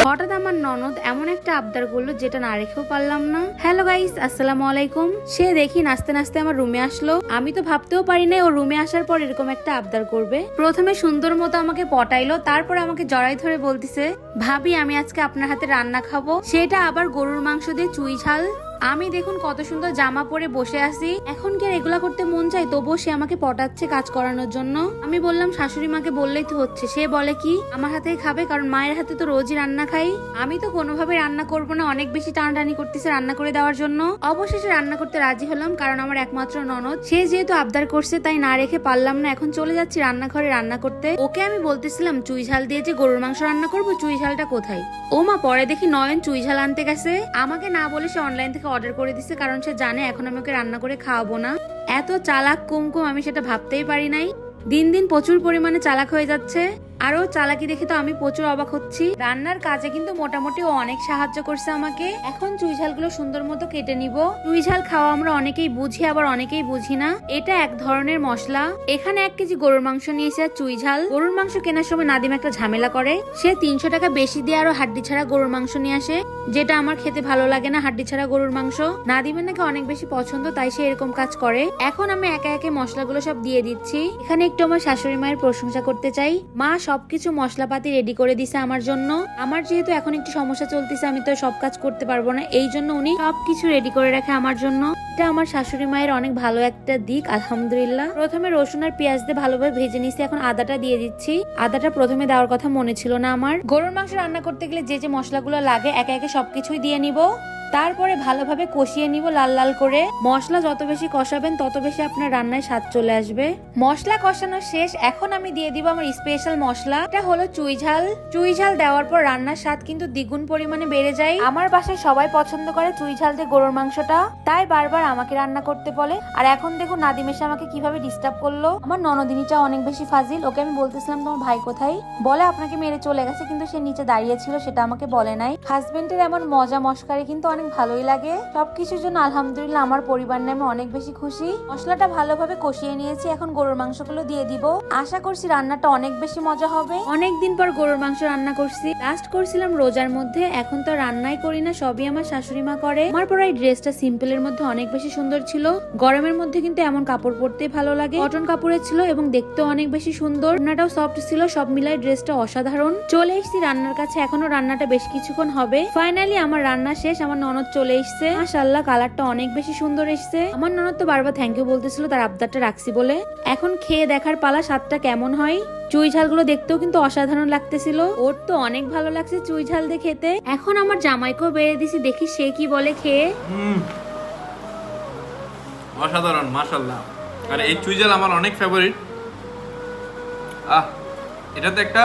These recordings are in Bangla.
হঠাৎ আমার ননদ এমন একটা আবদার করল যেটা না রেখেও পারলাম না। হ্যালো গাইস আসসালামু আলাইকুম। সে দেখি নাচতে নাচতে আমার রুমে আসলো। আমি তো ভাবতেও পারি না ও রুমে আসার পর এরকম একটা আবদার করবে। প্রথমে সুন্দর মতো আমাকে পটাইলো, তারপর আমাকে জড়াই ধরে বলতিছে, ভাবি, আমি আজকে আপনার হাতে রান্না খাব। সেটা আবার গরুর মাংস দিয়ে চুই ঝাল। আমি দেখুন কত সুন্দর জামা পরে বসে আছি। এখন কি আর এগুলা করতে মন চাই তবুও সে আমাকে পটাচ্ছে কাজ করানোর জন্য। আমি বললাম, শাশুড়ি মাকে বললেই তো হচ্ছে। সে বলে, কি? আমার হাতেই খাবে, কারণ মায়ের হাতে তো রোজই রান্না খাই। আমি তো কোনোভাবে রান্না করব না, অনেক বেশি টানাটানি করতেছে রান্না করে দেওয়ার জন্য। অবশেষে রান্না করতে রাজি হলাম, কারণ আমার একমাত্র ননদ। সে যেহেতু আবদার করছে, তাই না রেখে পারলাম না। এখন চলে যাচ্ছি রান্নাঘরে রান্না করতে। ওকে আমি বলতেছিলাম, চুই ঝাল দিয়ে যে গরুর মাংস রান্না করব, চুই ঝালটা কোথায়? ও মা পরে দেখি নয়ন চুই ঝাল আনতে গেছে। আমাকে না বলে সে অনলাইন থেকে অর্ডার করে দিছে, কারণ সে জানে এখন আমি ওকে রান্না করে খাওয়াবো না। এত চালাক কুমকুম, আমি সেটা ভাবতেই পারি নাই। দিন দিন প্রচুর পরিমাণে চালাক হয়ে যাচ্ছে। আরও চালাকি দেখে তো আমি প্রচুর অবাক হচ্ছি। রান্নার কাজে কিন্তু মোটামুটি অনেক সাহায্য করছে আমাকে। এখন চুই ঝালগুলো সুন্দর মতো কেটে নিব। চুই ঝাল খাওয়া আমরা অনেকেই বুঝি, আবার অনেকেই বুঝি না। এটা এক ধরনের মশলা। এখানে এক কেজি গরুর মাংস নিয়েছে আর চুই ঝাল। গরুর মাংস কেনার সময় নাদিম একটা ঝামেলা করে। সে তিনশো টাকা বেশি দিয়ে আরও হাড্ডি ছাড়া গরুর মাংস নিয়ে আসে, যেটা আমার খেতে ভালো লাগে না, হাড্ডি ছাড়া গরুর মাংস। নাদিমের নাকি অনেক বেশি পছন্দ, তাই সে এরকম কাজ করে। এখন আমি একে একে মশলাগুলো সব দিয়ে দিচ্ছি। এখানে একটু আমার শাশুড়ি মায়ের প্রশংসা করতে চাই। মা সবকিছু মশলাপাতি রেডি করে দিছে আমার জন্য। আমার যেহেতু এখন একটু সমস্যা চলতেছে, আমি তো সব কাজ করতে পারব না। এই জন্য উনি সব কিছু রেডি করে রাখে আমার জন্য। এটা আমার শাশুড়ি মায়ের অনেক ভালো একটা দিক, আলহামদুলিল্লাহ। প্রথমে রসুন আর পেঁয়াজ দিয়ে ভালোভাবে ভেজে নিছি এখন আদাটা দিয়ে দিচ্ছি। আদাটা প্রথমে দেওয়ার কথা মনে ছিল না আমার। গরুর মাংস রান্না করতে গেলে যে যে মশলাগুলো লাগে, একে একে সবকিছুই দিয়ে নিব। তারপরে ভালোভাবে কষিয়ে নিব লাল লাল করে। মশলা যত বেশি কষাবেন, তত বেশি আপনার রান্নায় স্বাদ চলে আসবে। মশলা কষানো শেষ, এখন আমি দিয়ে দিব আমার স্পেশাল মশলা। এটা হলো চুই ঝাল। চুই ঝাল দেওয়ার পর রান্নার স্বাদ কিন্তু দ্বিগুণ পরিমাণে বেড়ে যায়। আমার বাসায় সবাই পছন্দ করে চুই ঝাল দিয়ে গরুর মাংসটা। তাই বারবার আমাকে রান্না করতে বলে। আর এখন দেখুন নাদিম এসে আমাকে কীভাবে ডিস্টার্ব করল। আমার ননদিনীটা অনেক বেশি ফাজিল। ওকে আমি বলতেছিলাম, তোমার ভাই কোথায়? বলে, আপনাকে মেরে চলে গেছে, কিন্তু সে নিচে দাঁড়িয়ে ছিল, সেটা আমাকে বলে নাই। হাজবেন্ডের এমন মজা মস্কারি কিন্তু অনেক ভালোই লাগে। সবকিছুর জন্য আলহামদুলিল্লাহ আমার পরিবার নামে অনেক বেশি খুশি। মশলাটা ভালোভাবে কষিয়ে নিয়েছি। এখন গরুর মাংসগুলো দিয়ে দিব। আশা করছি রান্নাটা অনেক বেশি মজা হবে। অনেক দিন পর গরুর মাংস রান্না করছি। লাস্ট করছিলাম রোজার মধ্যে। এখন তো রান্নাই করি না, সবই আমার শাশুড়ি মা করে। আমার পর এই ড্রেসটা সিম্পল এর মধ্যে অনেক বেশি সুন্দর ছিল। গরমের মধ্যে কিন্তু এমন কাপড় পরতে ভালো লাগে। কটন কাপড়ের ছিল এবং দেখতেও অনেক বেশি সুন্দর। রান্নাটাও সফট ছিল, সব মিলাই ড্রেসটা অসাধারণ। চলে এসেছি রান্নার কাছে, এখনও রান্নাটা বেশ কিছুক্ষণ হবে। ফাইনালি আমার রান্না শেষ, আমার ননদ চলে এসছে। মাশাল্লাহ কালারটা অনেক বেশি সুন্দর এসছে। আমার ননদ তো বারবার থ্যাংক ইউ বলতেছিল, তার আবদারটা রাখছি বলে। এখন খেয়ে দেখার পালা, স্বাদটা কেমন হয়? চুই ঝালগুলো দেখতেও কিন্তু অসাধারণ লাগতেছিল। ওর তো অনেক ভালো লাগছে চুই ঝাল দিয়ে খেতে। এখন আমার জামাইকেও বেড়ে দিছি, দেখি সে কি বলে খেয়ে। অসাধারণ মাশাল্লাহ আর এই চুইজাল আমার অনেক ফেভারিট আহ, এটাতে একটা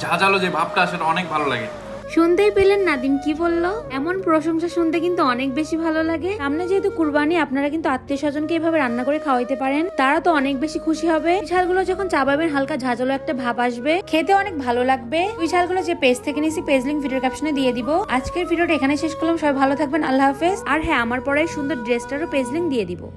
ঝাঁঝালো যে ভাবটা সেটা অনেক ভালো লাগে। শুনতেই পেলেন নাদিম কি বলল? এমন প্রশংসা শুনতে কিন্তু অনেক বেশি ভালো লাগে। সামনে যেহেতু কুরবানি, আপনারা কিন্তু আত্মীয় স্বজনকে এভাবে রান্না করে খাওয়াইতে পারেন। তারা তো অনেক বেশি খুশি হবে। ঝালগুলো যখন চাবাবেন, হালকা ঝাঁঝালো একটা ভাব আসবে। খেতে অনেক ভালো লাগবে। ওই ঝালগুলো যে পেজ থেকে নিয়েছি পেজ লিঙ্ক ভিডিও ক্যাপশনে দিয়ে দিব। আজকের ভিডিওটা এখানে শেষ করলাম। সবাই ভালো থাকবেন। আল্লাহ হাফেজ। আর হ্যাঁ আমার পরে সুন্দর ড্রেসটারও পেজ লিঙ্ক দিয়ে দিব।